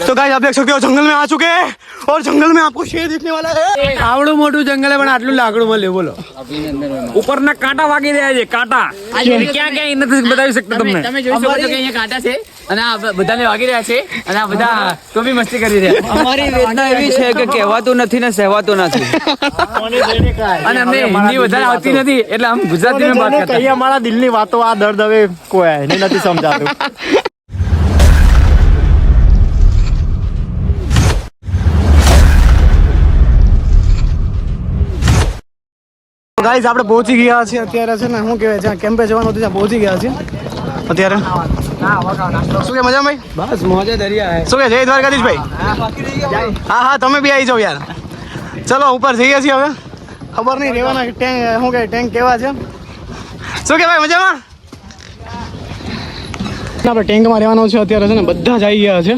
तो गाइस आप देख सकते हो जंगल में आ चुके हैं और जंगल में आपको शेर दिखने वाला है આવડું મોટું જંગલ પણ આટલું લાકડું મળ્યું બોલો ઉપરના કાંટા વાગી રહ્યા છે કાંટા ક્યાં ક્યાં એ નથી બતાવી શકતા તમને તમે જોઈ શકો છો કે અહીંયા કાંટા છે અને આ બ- બધાને વાગી રહ્યા છે અને આ બધા તો બી મસ્તી કરી રહ્યા અમારી વેદના એવી છે કે કહેવાતું નથી ને સહેવાતું નથી અને અમને હિન્દી વધારે આવતી નથી એટલે આમ ગુજરાતી માં વાત કરતા અમારા દિલની વાતો આ દર્દ હવે કોઈ એને નથી સમજાતું ગાઈઝ આપણે પહોંચી ગયા છીએ અત્યારે છે ને શું કહેવાય જ્યાં કેમ્પે જવાનું હતું ત્યાં પહોંચી ગયા છીએ. અત્યારે. શું કે મજા ભાઈ? બસ મોજે દરિયા શું કે જય દ્વારકાધીશ ભાઈ હા હા તમે બી આવી જાઓ યાર. ચલો ઉપર જઈએ છીએ હવે. ખબર નહીં રહેવાના ટેન્ક શું કહે ટેન્ક કેવા છે? શું કે ભાઈ મજામાં? આપણે ટેન્કમાં રહેવાનો છે અત્યારે છે ને બધા જ આવી ગયા છે.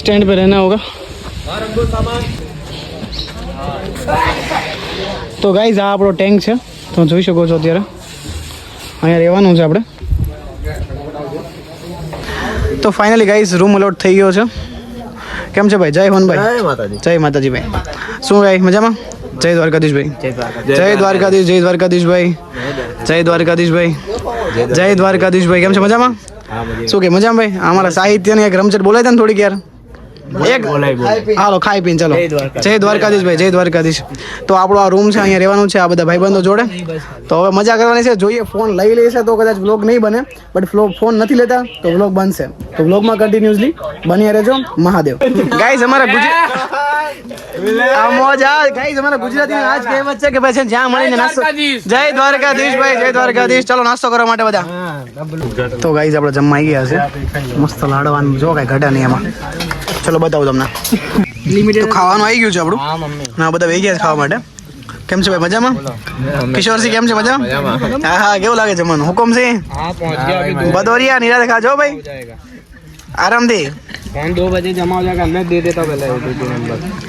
સ્ટેન્ડ પર રહેના હોગા. તો ગાઈઝ આ આપણો ટેન્ક છે. તમે જોઈ શકો છો અત્યારે. અહીંયા રહેવાનું છે આપણે. તો ફાઇનલી ગાઈઝ રૂમ અલોટ થઈ ગયો છે. કેમ છે ભાઈ? જય હોનભાઈ જય માતાજી. જય માતાજી ભાઈ. શું ભાઈ મજામાં? જય દ્વારકાધીશ ભાઈ. જય દ્વારકાધીશ. જય દ્વારકાધીશ ભાઈ. જય દ્વારકાધીશ ભાઈ. જય દ્વારકાધીશ. ભાઈ. કેમ છે મજામાં? શું કે મજામાં ભાઈ? અમારા સાહિત્યની એક રમચટ બોલાય છે ને થોડીક યાર. એક હાલો ખાઈ પીને ચલો. જય દ્વારકાધીશ. ભાઈ જય દ્વારકાધીશ. તો આપણો આ રૂમ છે અહીંયા રહેવાનું છે આ બધા ભાઈબંધો જોડે. તો હવે મજા કરવાની છે જોઈએ ફોન લઈ લેશે તો કદાચ વ્લોગ નહીં બને બટ ફોન નથી લેતા તો વ્લોગ બનશે. તો વ્લોગમાં કન્ટિન્યુઅસલી બની રહેજો મહાદેવ. ગાઈઝ અમારા ગુજરાત મોજ આ ગાઈઝ અમારા ગુજરાતી આજ કહેવત છે કે ભાઈ છે ને જ્યાં મળીને નાસ્તો જય દ્વારકાધીશ ભાઈ જય દ્વારકાધીશ. ચલો નાસ્તો કરવા માટે બધા. તો ગાઈઝ આપણે જમવા આવી ગયા છે. મસ્ત લાડવાનું જો કાંઈ ઘટે નહીં એમાં. ચલો બતાવું તમને તો ખાવાનું આવી ગયું છે આપણું ના બધા વહી ગયા છે ખાવા માટે કેમ છે ભાઈ મજામાં કિશોરસિંહ કેમ છે મજામાં હા હા કેવું લાગે છે મન હુકમસિંહ બદોરિયા નિરાતે ખાજો ભાઈ આરામથી फोन दो बजे जमा हो जाएगा मैं दे देता हूँ पहले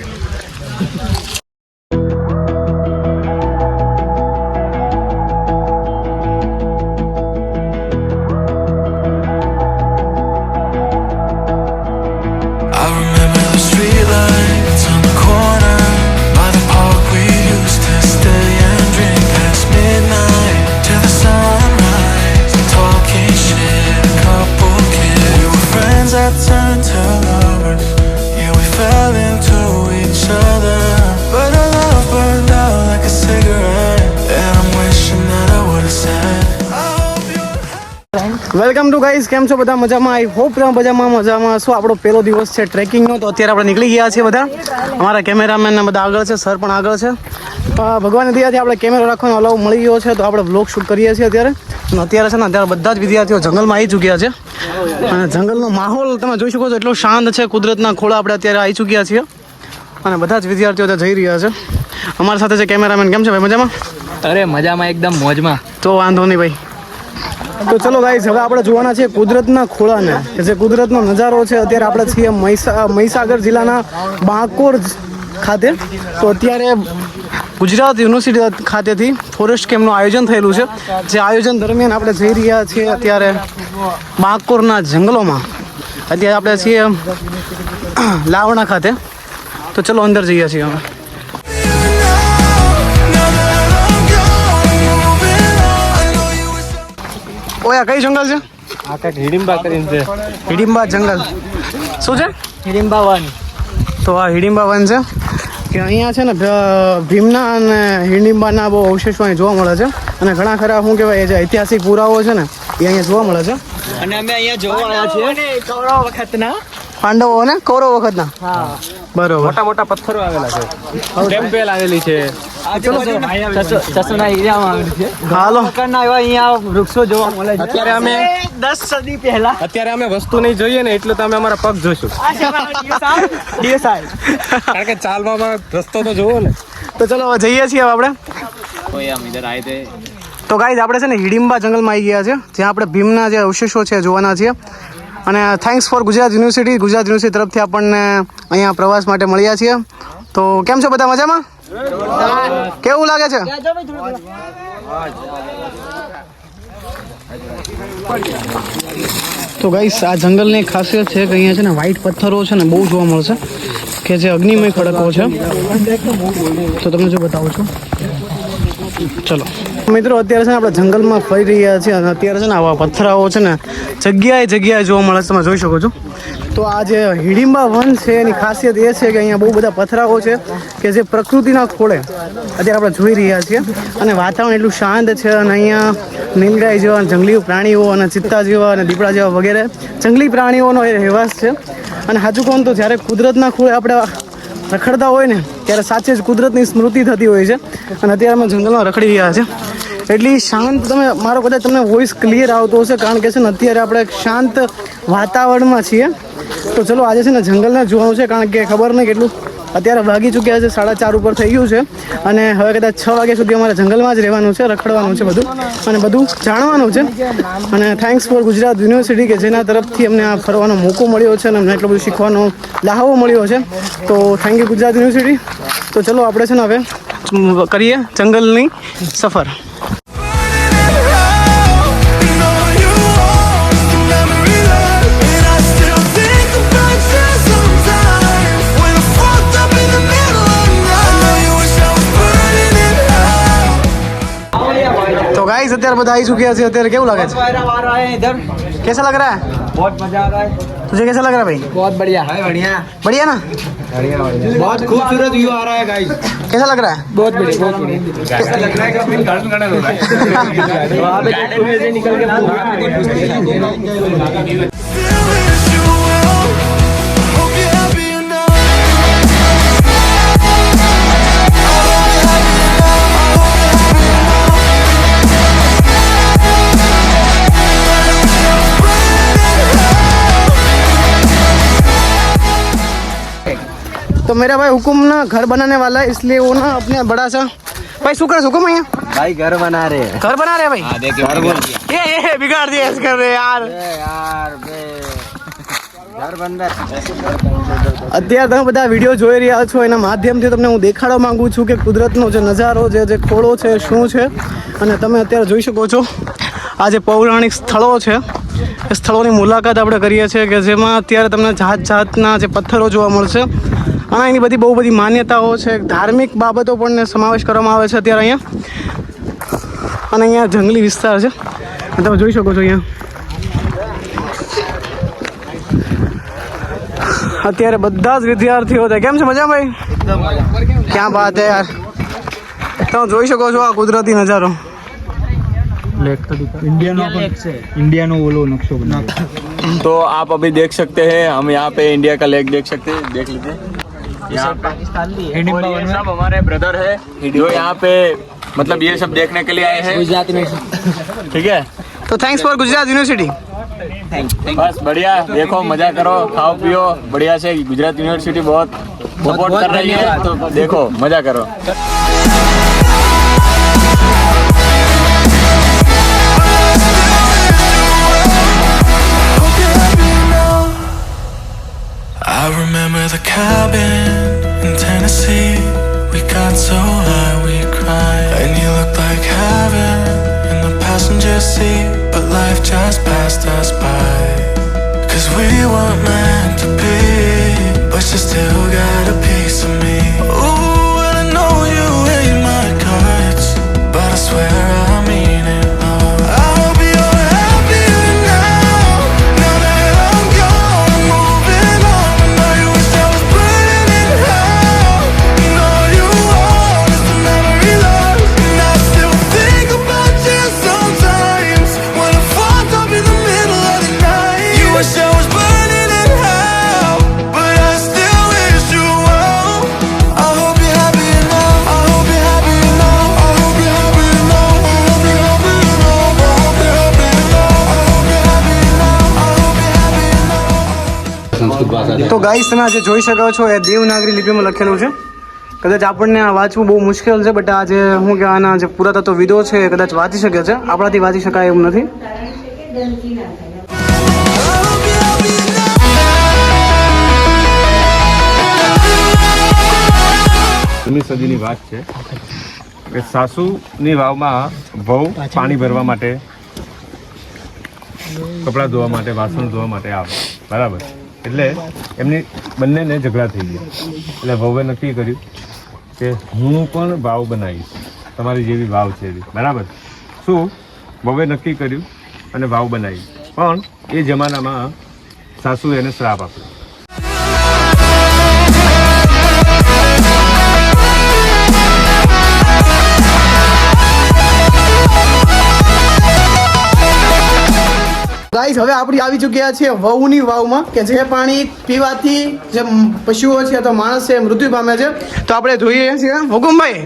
વેલકમ ટુ ગાઈઝ કેમ છો બધા? મજામાં? આઈ હોપ તમે મજામાં મજામાં. શું આપણો પહેલો દિવસ છે ટ્રેકિંગનો તો અત્યારે આપણે નીકળી ગયા છીએ બધા. અમારા કેમેરામેન ને બધા આગળ છે સર પણ આગળ છે. ભગવાનની દયાથી આપણે કેમેરો રાખવાનો અલાવ મળી ગયો છે. તો આપણે વ્લોગ શૂટ કરીએ છીએ અત્યારે. અને અત્યારે છે ને અત્યારે બધા જ વિદ્યાર્થીઓ જંગલમાં આવી ચૂક્યા છે. અને જંગલનો માહોલ તમે જોઈ શકો છો એટલો શાંત છે. કુદરતના ખોળા આપણે અત્યારે આવી ચૂક્યા છીએ. અને બધા જ વિદ્યાર્થીઓ ત્યાં જઈ રહ્યા છે. અમારી સાથે છે કેમેરામેન કેમ છે ભાઈ મજામાં? અરે મજામાં એકદમ મોજમાં. તો વાંધો નહીં ભાઈ. તો ચલો ભાઈ હવે આપણે જોવાના છે કુદરતના ખોળાને. કે જે કુદરતનો નજારો છે, અત્યારે આપણે છીએ મહીસા મહીસાગર જિલ્લાના બાંકોર ખાતે. તો અત્યારે ગુજરાત યુનિવર્સિટી ખાતેથી ફોરેસ્ટ કેમ્પનું આયોજન થયેલું છે. જે આયોજન દરમિયાન આપણે જઈ રહ્યા છીએ અત્યારે બાંકોરના જંગલોમાં. અત્યારે આપણે છીએ લાવણા ખાતે. તો ચલો અંદર જઈએ છીએ અમે ઓયા કઈ જંગલ છે? આ કંઈક હિડિંબા કરીને છે. હિડિંબા જંગલ. શું છે? હિડિંબા વન. તો આ હિડિંબા વન છે. કે અહીંયા છે ને ભીમના અને હિડિંબાના બહુ અવશેષો અહીં જોવા મળે છે. અને ઘણા ખરા શું કહેવાય જે ઐતિહાસિક પુરાવો છે ને એ અહીંયા જોવા મળે છે. અને અમે અહીંયા જોવા આવ્યા છીએ. કૌરવ વખતના. પાંડવો અને કૌરવ વખતના. બરોબર. મોટા મોટા પથ્થરો આવેલા છે. ટેમ્પેલ આવેલી છે. ચસોના એરિયામાં આવેલું છે. હાલો. પ્રકારના એવા અહીંયા વૃક્ષો જોવા મળે છે. અત્યારે અમે દસ સદી પહેલા. અત્યારે અમે વસ્તુ નહીં જોઈએ ને એટલે તો અમે અમારા પગ જોઈશું. કારણ કે ચાલવામાં રસ્તો તો જોવો ને. તો ચલો જઈએ છીએ આપણે. તો ગાઈઝ આપણે છે ને હિડિંબા જંગલમાં આવી ગયા છે જ્યાં આપણે ભીમના જે અવશેષો છે જોવાના છીએ. અને thanks for Gujarat university. Gujarat university તરફથી આપણને અહીંયા પ્રવાસ માટે મળ્યા છીએ. તો કેમ છો બધા મજામાં? કેવું લાગે છે? તો ગાઈસ આ જંગલની ખાસિયત છે કે અહીંયા છે ને વ્હાઈટ પથ્થરો છે ને બહુ જોવા મળશે કે જે અગ્નિમય ખડકો છે. તો તમને જો બતાવું છું. ચલો. મિત્રો, અત્યારે છે ને આપણે જંગલમાં ફરી રહ્યા છીએ અને અત્યારે છે ને આવા પથરાઓ છે ને જગ્યાએ જગ્યાએ જોવા મળે તમે જોઈ શકો છો. તો આ જે હિડિંબા વન છે, એની ખાસિયત એ છે કે અહીંયા બહુ બધા પથરાઓ છે કે જે પ્રકૃતિના ખોળે અત્યારે આપણે જોઈ રહ્યા છીએ. અને વાતાવરણ એટલું શાંત છે અને અહીંયા નીલગાય જેવા જંગલી પ્રાણીઓ અને ચિત્તા જેવા અને દીપડા જેવા વગેરે જંગલી પ્રાણીઓનો એ રહેવાસ છે. અને સાચું કહું તો જ્યારે કુદરતના ખોળે આપણે રખડતા હોય ને, ત્યારે સાચે જ કુદરતની સ્મૃતિ થતી હોય છે. અને અત્યારે અમે જંગલમાં રખડી રહ્યા છે એટલી શાંત તમે, મારો કદાચ તમને વોઇસ ક્લિયર આવતો હશે, કારણ કે છે ને અત્યારે આપણે શાંત વાતાવરણમાં છીએ. તો ચલો, આજે છે ને જંગલને જોવાનું છે, કારણ કે ખબર નહીં કેટલું. અત્યારે વાગી ચૂક્યા છે, સાડા ચાર ઉપર થઈ ગયું છે. અને હવે કદાચ છ વાગ્યા સુધી અમારે જંગલમાં જ રહેવાનું છે, રખડવાનું છે બધું. અને બધું જાણવાનું છે. અને થેન્ક્સ ફોર ગુજરાત યુનિવર્સિટી કે જેના તરફથી અમને આ ફરવાનો મોકો મળ્યો છે, અને અમને એટલો બધું શીખવાનો લાહવો મળ્યો છે. તો થેન્ક યુ ગુજરાત યુનિવર્સિટી તો ચલો, આપણે છે ને હવે કરીએ જંગલની સફર. तो गाइस અત્યારે બધા આવી चुके हैं અત્યારે કેવું લાગે છે कैसा लग रहा है बहुत मजा आ रहा है तुझे कैसा लग रहा है भाई बहुत बढ़िया बढ़िया बढ़िया ना बहुत खूबसूरत व्यू आ रहा है गाइस कैसा लग रहा है बहुत बढ़िया बहुत बढ़िया तो मेरा भाई हुकुम ना घर बनाने वाला है इसलिए वो ना अपने बड़ा सा भाई शुक्र है हुकुम है भाई घर बना रहे हैं घर बना रहे हैं भाई ये ये बिगाड़ दिया ऐसे कर रहे हैं यार यार बे घर बन रहा है અત્યારે તમે બધા વિડીયો જોઈ રહ્યા છો એના માધ્યમથી તમને હું દેખાડવા માંગુ છું કે કુદરતનો જે નજારો છે જે ખોળો છે શું છે અને તમે અત્યારે જોઈ શકો છો આ જે પૌરાણિક સ્થળો છે એ સ્થળોની મુલાકાત આપણે કરીએ છીએ કે જેમાં અત્યારે તમને જાત જાતના જે પથ્થરો જોવા મળશે અને એની બધી બહુ બધી માન્યતાઓ છે ધાર્મિક બાબતો પણ સમાવેશ કરવામાં આવે છે અત્યારે અહીંયા અને અહીંયા જંગલી વિસ્તાર છે અને તમે જોઈ શકો છો અહીંયા અત્યારે બધા જ વિદ્યાર્થીઓ છે કેમ છે મજા ભાઈ ક્યાં બાત હે યાર તમે જોઈ શકો છો આ કુદરતી નજારો तो आप अभी देख सकते हैं हम यहाँ पे इंडिया का लेक देख सकते हैं देख लीजिए यहाँ पाकिस्तान और ये सब हमारे ब्रदर है जो यहाँ पे मतलब ये सब देखने के लिए आए हैं गुजरात में ठीक है तो थैंक्स फॉर गुजरात यूनिवर्सिटी बस बढ़िया देखो मजा करो खाओ पियो बढ़िया से गुजरात यूनिवर्सिटी बहुत सपोर्ट कर रही है तो देखो मजा करो so high we cried, and you looked like heaven in the passenger seat. But life just passed us by. Cause we weren't meant to be, but you still got a piece of me. તો guys તમે આજે જોઈ શકો છો એ દેવનાગરી લિપિમાં લખેલું છે. કદાચ આપણને આ વાંચવું બહુ મુશ્કેલ છે બટ આ જે હું કે આના જે પુરાતત્વ વિદો છે એ કદાચ વાંચી શકે છે. આપણાથી વાંચી શકાય એવું નથી. જૂની સદીની વાત છે કે સાસુની વાવમાં વહુ પાણી ભરવા માટે કપડાં ધોવા માટે વાસણ ધોવા માટે આવે. બરાબર. એટલે એમની બંનેને ઝઘડા થઈ ગયા. એટલે વહુએ નક્કી કર્યું કે હું પણ વાવ બનાવીશ. તમારી જેવી વાવ છે એવી. બરાબર? શું? વહુએ નક્કી કર્યું અને વાવ બનાવી. પણ એ જમાનામાં સાસુ એને શ્રાપ આપ્યો. ગાઈસ હવે આપણી આવી ચૂક્યા છે વહુની વાવમાં કે જે પાણી પીવાથી જે પશુઓ છે અથવા માણસ છે એ મૃત્યુ પામે છે તો આપણે જોઈએ છીએ હુકુમભાઈ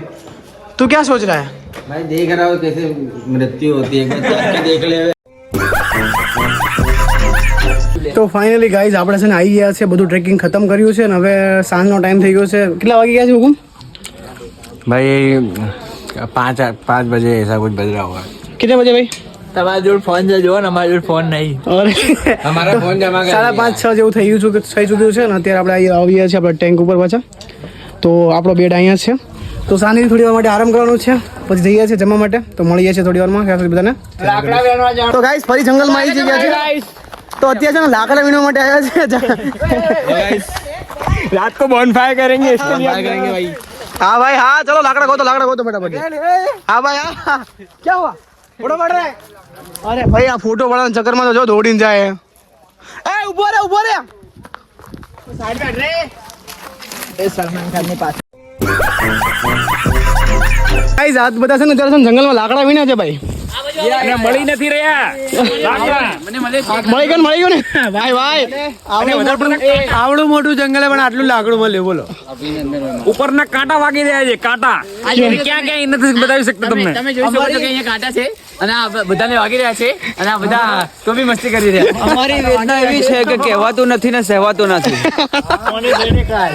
તું ક્યાં સોચ રહ્યા હે भाई देख रहा हो कैसे मृत्यु होती है एक बार जाके देख ले તો ફાઇનલી ગાઈઝ આપણે છે ને આવી ગયા છે બધું ટ્રેકિંગ ખતમ કર્યું છે ને હવે સાંજનો ટાઈમ થઈ ગયો છે કેટલા વાગી ગયા છે હુકુમ भाई पाँच पाँच बजे ऐसा कुछ बज रहा होगा કેટલા બજે ભાઈ તમારા જોડે ફોન છે જો ને અમારા જોડે ફોન નહીં અરે हमारा फोन जमा कर સાડા પાંચ છ જેવું થઈ ગયું છું થઈ ચૂક્યું છે ને અત્યારે આપણે અહીં આવી ગયા છીએ આપણે ટેન્ક ઉપર પાછા તો આપણો બેડ અહીંયા જ છે તો સાંજની થોડી વાર માટે આરામ કરવાનું છે પછી જઈએ છીએ જમવા માટે તો મળીએ છીએ થોડી વારમાં ત્યાં સુધી બધાને તો ગાઈસ ફરી જંગલમાં આવી ગયા છે તો અત્યારે છે ને લાકડા વીણવા માટે આવ્યા છે रात को बॉन फायर करेंगे इसके लिए करेंगे भाई हाँ भाई हाँ चलो लाकड़ा गो तो लाकड़ा गो तो फटाफट हाँ भाई हाँ क्या हुआ ફોટો પડ રે અરે ભાઈ આ ફોટો પડવાનો ચક્કરમાં તો જો દોડીને જાય. એ ઊભો રે ઊભો રે. સાઈડ બેઠ રે. એ સલમાન ખાનની પાસે ગાઈઝ આ બધા છે ને જરા જંગલમાં લાકડા વિના છે ભાઈ. મને મળી કાંટા વાગી રહ્યા છે કાંટા. ક્યાં ક્યાં નથી બતાવી શકતા તમને? કાંટા છે અને આ બધાને વાગી રહ્યા છે અને આ બધા તો બી મસ્તી કરી રહ્યા અમારી વેદના એવી છે કે કહેવાતું નથી ને સહેવાતું નથી.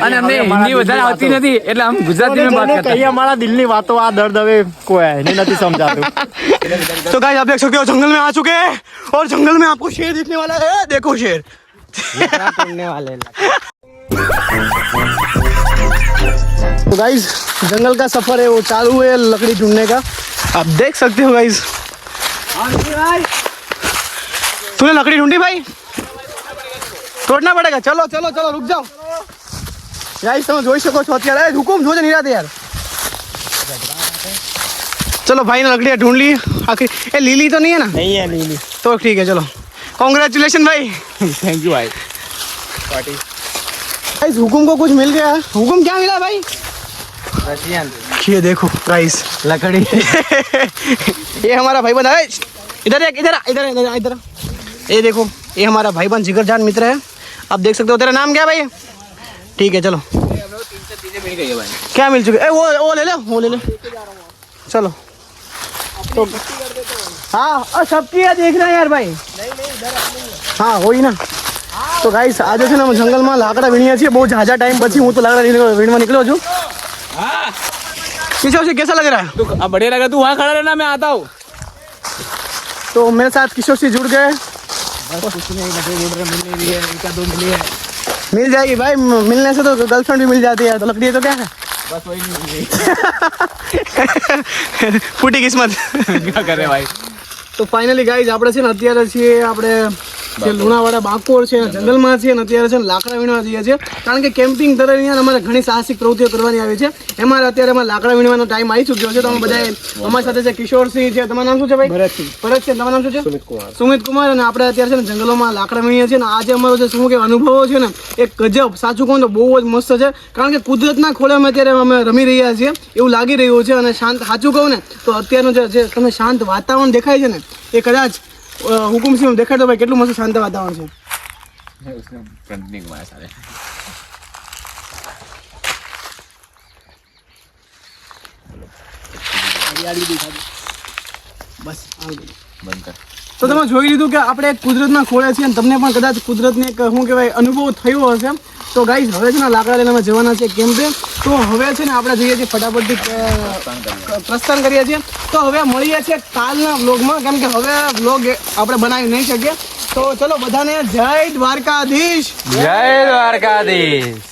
અને અમને હિન્દી વધારે આવતી નથી એટલે આમ ગુજરાતીમાં વાત કરતા. અમારા દિલની વાતો આ દર્દ હવે કોઈ નથી સમજાતું. तो गाइस आप देख सकते हो जंगल में आ चुके हैं और जंगल में आपको शेर दिखने वाला है देखो शेर तो गाइस जंगल का सफर है वो चालू है लकड़ी ढूंढने का आप देख सकते हो गाइस तूने लकड़ी ढूंढी भाई तोड़ना पड़ेगा चलो चलो चलो रुक जाओ गाइस તમે જોઈ શકો છો અત્યારે એ હુકુમ જોજે નિરાતે યાર चलो भाई ने लकड़ियाँ ढूंढ ली। आखिर ये लीली तो नहीं है ना? नहीं है लीली। तो ठीक है चलो। कॉन्ग्रेचुलेशन भाई। थैंक यू भाई। गाइस हुकुम को कुछ मिल गया। हुकुम क्या मिला भाई? ये देखो गाइस लकड़ी। ये हमारा भाई बंद है इधर एक इधर इधर इधर इधर ये देखो ये हमारा भाई बंद जिगरजान मित्र है। आप देख सकते हो तेरा नाम क्या भाई? ठीक है चलो। मिल गई है भाई। क्या मिल चुके ए, वो वो ले लो वो ले लो। चलो। तो हाँ और सबकी है देख रहे हैं यार भाई હા હોય ને તો ગાઈસ આજે છે ને અમે જંગલમાં લાકડા વીણીએ છીએ બહુ ઝાઝા ટાઈમ પછી હું તો લાકડા વીણવા વીણવા નીકળ્યો છું किशोर सिंह कैसा लग रहा है अब बढ़िया लगा तू वहाँ खड़ा रहना मैं आता हूँ तो मेरे साथ किशोर सिंह जुड़ गए मिल जाएगी भाई म- मिलने से तो गर्लफ्रेंड भी मिल जाती है तो लकड़ी है तो क्या है ફૂટી કિસ્મત क्या करे भाई તો ફાઇનલી ગાઈઝ આપણે છે ને અત્યારે છીએ આપણે જે લુણાવાડા બાકોર છે જંગલમાં છે અને અત્યારે છે ને લાકડા વીણવા જઈએ છીએ. કારણ કે કેમ્પિંગ દરમિયાન અમારે ઘણી સાહસિક પ્રવૃત્તિઓ કરવાની આવી છે. એમાં અત્યારે અમારે લાકડા વીણવાનો ટાઈમ આવી ચૂક્યો છે. તો અમે બધાએ અમારી સાથે છે કિશોરસિંહ છે. તમારું નામ શું છે ભાઈ? ભરતસિંહ ભરત છે. તમારું નામ શું છે? સુમિત કુમાર. સુમિત કુમાર. અને આપણે અત્યારે છે ને જંગલોમાં લાકડા વીણીએ છીએ. અને આજે અમારો જે શું કે અનુભવો છે ને એ ગજબ. સાચું કહું તો બહુ જ મસ્ત છે. કારણ કે કુદરતના ખોળે અમે અત્યારે અમે રમી રહ્યા છીએ. એવું લાગી રહ્યું છે અને શાંત. સાચું કહું ને તો અત્યારનું જે તમે શાંત વાતાવરણ દેખાય છે ને એ કદાચ હુકુમસિંહ દેખાડતો ભાઈ, કેટલું મસ્ત શાંત વાતાવરણ છે. તો તમે જોઈ લીધું કે આપણે કુદરતના ખોળે છીએ અને તમને પણ કદાચ કુદરતને એક, શું કહેવાય, અનુભવ થયો હશે તો ગાઈઝ હવે છે ને લાકડા લઈને અમે જવાના છે કે તો હવે છે ને આપણે જઈએ છીએ ફટાફટથી પ્રસ્થાન કરીએ છીએ. તો હવે મળીએ છીએ કાલના વ્લોગમાં કેમ કે હવે વ્લોગ આપણે બનાવી નહીં શકીએ. તો ચલો બધાને જય દ્વારકાધીશ. જય દ્વારકાધીશ.